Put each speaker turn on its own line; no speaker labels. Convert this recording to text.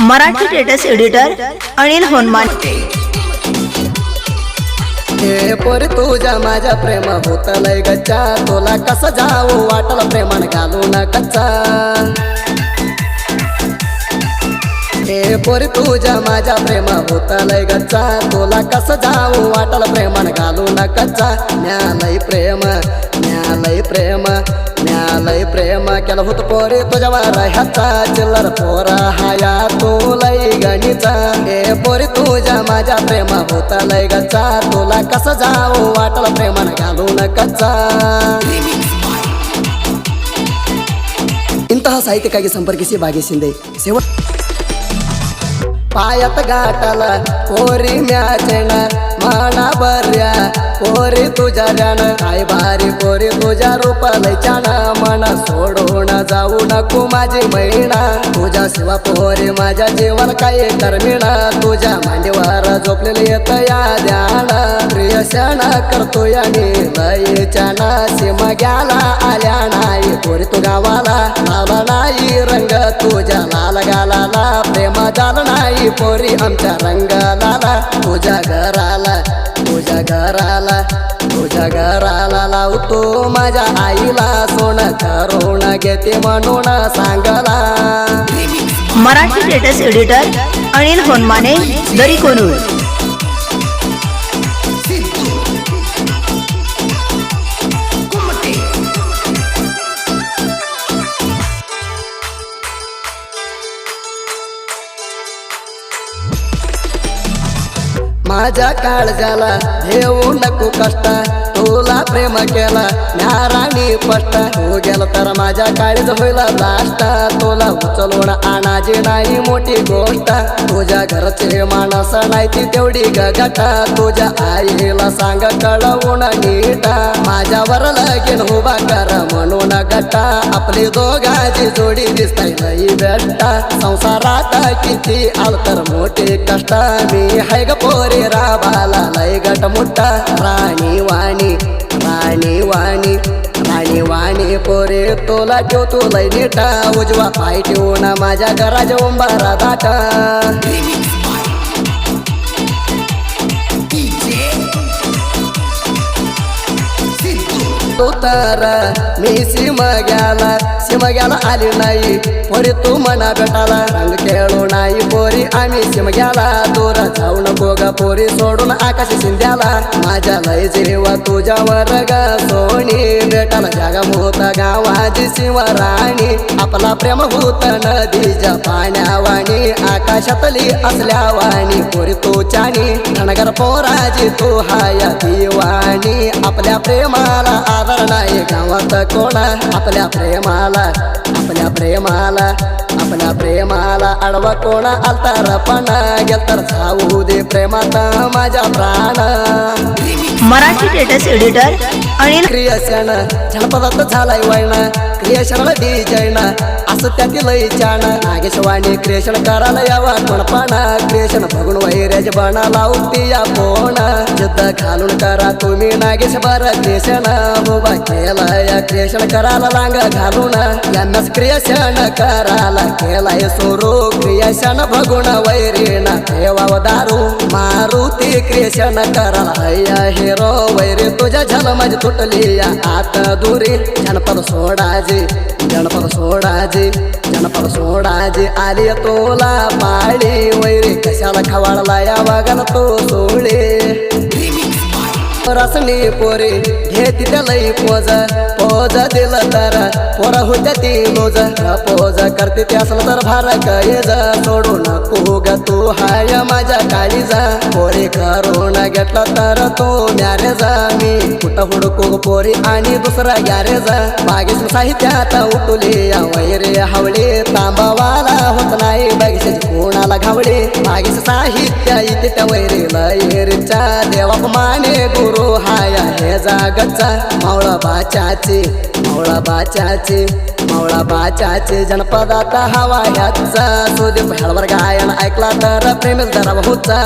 Marathi status editor Anil Honman.
हे पोरी तुझ्या माझ्या प्रेम होत लय गच्चा. तुला कसं जाऊ वाटल प्रेमान घालू न कच्चा. हे पोरी तुझ्या माझ्या प्रेम होत लय गच्चा. तुला कसं जाऊ वाटल प्रेमान घालू न कच्चा न्यालय प्रेम न्यालय प्रेम. प्रेम केलं होत पोरी तुझ्यावर ह्याचा चिल्लर पोरा हाया तू लय गणीचा हे पोरी तुझ्या माझ्या प्रेम होत लय गच्चा तुला कसं जाऊ वाटलं प्रेमान घालू न कच्चा ಇಂತಹ ಸಾಹಿತ್ಯಕ್ಕಾಗಿ ಸಂಪರ್ಕಿಸಿ ಭಾಗಿಸಿಂದೆ ಸೇವ पायात गाठाला पोरी म्याचेण माना बर्या पोरी तुझ्या ऱ्यान काय भारी पोरी तुझ्या रूपालय छान मन सोडून जाऊ नको माझी महिना तुझ्या शिवा पोरी माझ्या जीवन काही करमिना. तुझ्या मांडीवर झोपलेली येत या ध्यान प्रियशन करतोय आणि लय सीमा ग्याला आल्या नाही. पोरी तू गावाला आला नाही. रंग तुझ्या लाल गालाला. प्रेम झाला नाही. पोरी आमच्या रंगाला. तुझ्या घराला तुझ्या घराला. घराला लावतो माझ्या आईला सोनं करून घेते म्हणून सांगला
मराठी टेटस एडिटर अनिल होनमाने दरी कोनूर.
माझ्या काळजाला देऊ नको कष्ट. तुला प्रेम केला नाराणी स्पष्ट हो गेला तर माझ्या काळीच होईल लास्ट. तुला उचलून आणाजी नाही मोठी गोष्ट. तुझ्या घरचे माणस नाही ती तेवढी गगट. तुझ्या आईला सांग कळवून नीट. माझ्यावर लगीन उभा कर म्हणून गट्टा आपली दोघाची जोडी दिसताय नाही बेट्टा संसारात किती अवतर मोठे कष्ट मी हाय ग पोरे राबाला लय गट मोठा. राणी वाणी राणी वाणी राणी वाणी पोरे तोला ठेव तो लय नेटा उजवा. पाय ठेवून माझ्या घराच्या उंबारा दाटा. तर मी सीम घ्याला सीम ग्याला आली नाही. पोरी तू मना भेटाला. रंग खेळू नाही पोरी आम्ही सीम घ्याला. दूर जाऊ नको ग पोरी सोडून आकाश शिंद्याला. माझ्या लय जीव तुझ्यावर ग. सोनी भेटाला जागा मोत गावाची सीम राणी. आपला प्रेम होत नदीच्या पाण्यावाणी. आकाशातली असल्या वाणी पोरी तू चानी रणगर पोराजी तू हाय दिवाणी. आपल्या प्रेमाला आदरणा नाही गावात कोणा आपल्या प्रेमाला आपल्या प्रेमाला आपल्या प्रेमाला आडवा कोणा आलतार पण गेल तर जाऊ दे प्रेमात माझ्या प्राण
Marathi status editor Anil
creation जनपदात झालाय वळण. क्रियाशनला डिजाईन असं त्यातील लय छान नागेशवाणी क्रिएशन करायला यावा कोणपणा. क्रिएशन बघून वैर्याचे बना लावती या फोन युद्ध घालून करा तुम्ही नागेश बर क्रिएशन उभा केला या क्रिएशन करायला लांग घालून. यांनाच क्रिएशन करायला केलाय सुरू. क्रिएशन बघून वैरी ठेवाव दारू मारुती क्रिएशन करायला हैया हिरो वैरी तुझ्या झालं माझी तुटली या आत दुरी जनपद सोडाजी जनपद सोडाजी जनपद सोडाजी आली तोला पाळी वैरी कशाला खवाडला या वागन तो सोळे रसणी पोरी घेत त्या लई पोज. पोज दिलं तर पोरा होत्या ती लोज पोजा करते ते असलं तर भार जा. सोडू नको ग तू हाय माझ्या काळी जा पोरे करून घेतला तर तू जा मी कुठं हुडकू पोरी आणि दुसरा ग्यारे जा मागेच साहित्यात उठुली वैरे हावळे तांबावाला होत नाही बघितले कोणाला घावळे मागेच साहित्य इथे त्या वैरेला लयरीच्या देवा माने गुरु हाय हे जागचा मावळा बाचाचे मावळा बाचाचे मावळा बाचाचे जनपदात हवा ह्याचा. सुदीप हळवर गायन ऐकला तर प्रेम जरा होता.